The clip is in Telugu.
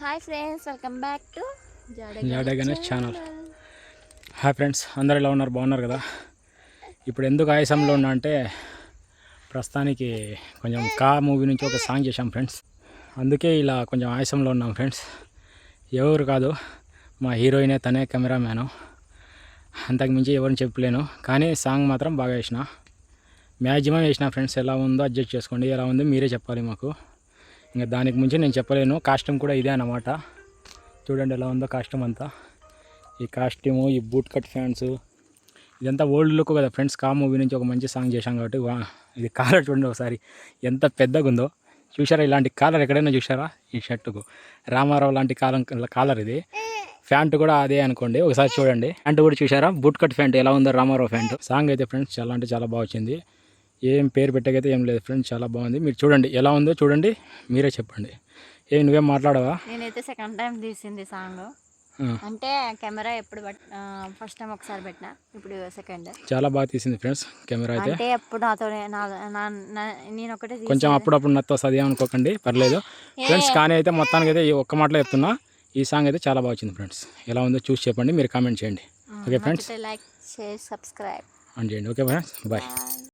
Hi friends welcome back to Jade Ganesh channel hi friends అందరు ఎలా ఉన్నారు? బాగున్నారు కదా? ఇప్పుడు ఎందుకు ఆయాసంలో ఉన్నా అంటే ప్రస్తుతానికి కొంచెం కా మూవీ నుంచి ఒక సాంగ్ చేశాం ఫ్రెండ్స్. అందుకే ఇలా కొంచెం ఆయాసంలో ఉన్నాం ఫ్రెండ్స్. ఎవరు కాదు మా హీరోయినే తనే కెమెరామ్యాను. అంతకు మించి ఎవరిని చెప్పలేను కానీ సాంగ్ మాత్రం బాగా వేసిన మ్యాక్సిమం వేసిన ఫ్రెండ్స్ ఎలా ఉందో అడ్జస్ట్ చేసుకోండి ఎలా ఉందో మీరే చెప్పాలి మాకు. ఇంకా దానికి మించి నేను చెప్పలేను. కాస్ట్యూమ్ కూడా ఇదే అన్నమాట. చూడండి ఎలా ఉందో కాస్ట్యూమ్ అంతా. ఈ కాస్ట్యూము ఈ బూట్ కట్ ఫ్యాన్స్. ఇదంతా ఓల్డ్ లుక్ కదా ఫ్రెండ్స్. కా మూవీ నుంచి ఒక మంచి సాంగ్ చేశాం కాబట్టి వా ఇది కాలర్ చూడండి ఒకసారి. ఎంత పెద్దగా ఉందో. చూసారా ఇలాంటి కాలర్ ఎక్కడైనా చూసారా ఈ షర్టుకు. రామారావు లాంటి కాలం కాలర్ ఇది. ఫ్యాంట్ కూడా అదే అనుకోండి. ఒకసారి చూడండి. ప్యాంట్ కూడా చూసారా బూట్ కట్ ఫ్యాంట్ ఎలా ఉందో రామారావు ఫ్యాంట్ సాంగ్ అయితే ఫ్రెండ్స్ చాలా అంటే చాలా బాగా వచ్చింది. ఏం పేరు పెట్టకైతే ఏం లేదు ఫ్రెండ్స్ చాలా బాగుంది. మీరు చూడండి ఎలా ఉందో చూడండి మీరే చెప్పండి. ఏ నువ్వేం మాట్లాడవా? నేనైతే సెకండ్ టైం తీసింది సాంగ్ అంటే కెమెరా ఎప్పుడు ఫస్ట్ టైం ఒకసారి పెట్టిన ఇప్పుడు సెకండ్ చాలా బాగా తీసింది ఫ్రెండ్స్ కెమెరా అయితే. అంటే ఎప్పుడు నాతో నేను ఒకటే కొంచెం అప్పుడప్పుడు నత్త వస్తుంది అనుకోకండి పర్లేదు. ఫ్రెండ్స్ కానీ అయితే మొత్తానికి అయితే ఒక్క మాటలో చెప్తున్నా ఈ సాంగ్ అయితే చాలా బాగా వచ్చింది ఫ్రెండ్స్. ఎలా ఉందో చూసి చెప్పండి మీరు కామెంట్ చేయండి. Okay friends? Like share subscribe అని చేయండి. Okay friends? బాయ్